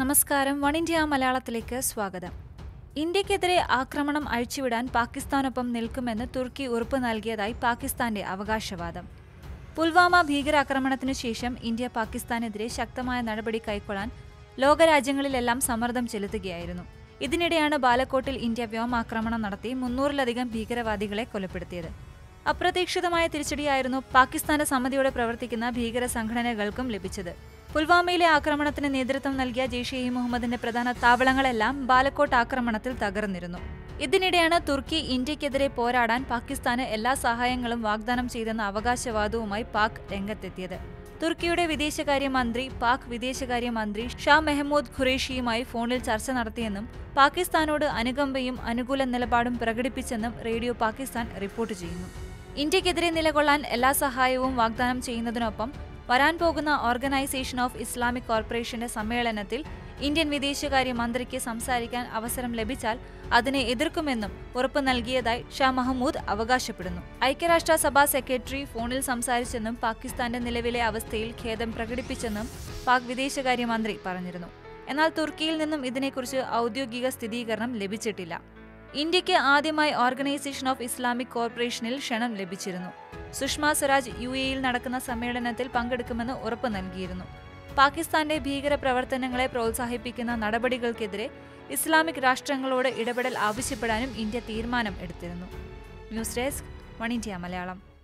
നമസ്കാരം. One India മലയാളത്തിലേക്ക് സ്വാഗതം. ഇന്ത്യക്കെതിരെ ആക്രമണം അഴിച്ചുവിടാൻ പാകിസ്ഥാനൊപ്പം നിൽക്കുമെന്ന് തുർക്കി ഉറപ്പ് നൽകിയതായി പാകിസ്ഥാന്റെ അവകാശവാദം. പുൽവാമ ഭീകരാക്രമണത്തിനു ശേഷം ഇന്ത്യ പാകിസ്ഥാനെതിരെ ശക്തമായ നടപടി കൈക്കൊള്ളാൻ ലോകരാജ്യങ്ങളിലെല്ലാം സമ്മർദ്ദം ചെലുത്തുകയായിരുന്നു. ഇതിനിടെയാണ് ബാലക്കോട്ടിൽ ഇന്ത്യ വ്യോമാക്രമണം നടത്തി മുന്നൂറിലധികം ഭീകരവാദികളെ കൊലപ്പെടുത്തിയത്. അപ്രതീക്ഷിതമായ തിരിച്ചടിയായിരുന്നു പാകിസ്ഥാന്റെ സമ്മതിയോടെ പ്രവർത്തിക്കുന്ന ഭീകര സംഘടനകൾക്കും ലഭിച്ചത്. പുൽവാമയിലെ ആക്രമണത്തിന് നേതൃത്വം നൽകിയ ജെയ്ഷെ ഇ മുഹമ്മദിന്റെ പ്രധാന താവളങ്ങളെല്ലാം ബാലക്കോട്ട് ആക്രമണത്തിൽ തകർന്നിരുന്നു. ഇതിനിടെയാണ് തുർക്കി ഇന്ത്യക്കെതിരെ പോരാടാൻ പാകിസ്ഥാന് എല്ലാ സഹായങ്ങളും വാഗ്ദാനം ചെയ്തെന്ന അവകാശവാദവുമായി പാക് രംഗത്തെത്തിയത്. തുർക്കിയുടെ വിദേശകാര്യമന്ത്രി പാക് വിദേശകാര്യമന്ത്രി ഷാ മെഹമ്മൂദ് ഖുറേഷിയുമായി ഫോണിൽ ചർച്ച നടത്തിയെന്നും പാകിസ്ഥാനോട് അനുകമ്പയും അനുകൂല നിലപാടും പ്രകടിപ്പിച്ചെന്നും റേഡിയോ പാകിസ്ഥാൻ റിപ്പോർട്ട് ചെയ്യുന്നു. ഇന്ത്യക്കെതിരെ നിലകൊള്ളാൻ എല്ലാ സഹായവും വാഗ്ദാനം ചെയ്യുന്നതിനൊപ്പം വരാൻ പോകുന്ന ഓർഗനൈസേഷൻ ഓഫ് ഇസ്ലാമിക് കോർപ്പറേഷന്റെ സമ്മേളനത്തിൽ ഇന്ത്യൻ വിദേശകാര്യ മന്ത്രിക്ക് സംസാരിക്കാൻ അവസരം ലഭിച്ചാൽ അതിനെ എതിർക്കുമെന്നും ഉറപ്പ് നൽകിയതായി ഷാ മഹമ്മൂദ് അവകാശപ്പെടുന്നു. ഐക്യരാഷ്ട്ര സഭാ സെക്രട്ടറി ഫോണിൽ സംസാരിച്ചെന്നും പാകിസ്ഥാന്റെ നിലവിലെ അവസ്ഥയിൽ ഖേദം പ്രകടിപ്പിച്ചെന്നും പാക് വിദേശകാര്യമന്ത്രി പറഞ്ഞിരുന്നു. എന്നാൽ തുർക്കിയിൽ നിന്നും ഇതിനെക്കുറിച്ച് ഔദ്യോഗിക സ്ഥിരീകരണം ലഭിച്ചിട്ടില്ല. ഇന്ത്യയ്ക്ക് ആദ്യമായി ഓർഗനൈസേഷൻ ഓഫ് ഇസ്ലാമിക് കോർപ്പറേഷനിൽ ക്ഷണം ലഭിച്ചിരുന്നു. സുഷമ സ്വരാജ് യു എയിൽ നടക്കുന്ന സമ്മേളനത്തിൽ പങ്കെടുക്കുമെന്ന് ഉറപ്പ് നൽകിയിരുന്നു. പാകിസ്ഥാന്റെ ഭീകര പ്രവർത്തനങ്ങളെ പ്രോത്സാഹിപ്പിക്കുന്ന നടപടികൾക്കെതിരെ ഇസ്ലാമിക് രാഷ്ട്രങ്ങളോട് ഇടപെടൽ ആവശ്യപ്പെടാനും ഇന്ത്യ തീരുമാനം എടുത്തിരുന്നു. News desk one India Malayalam.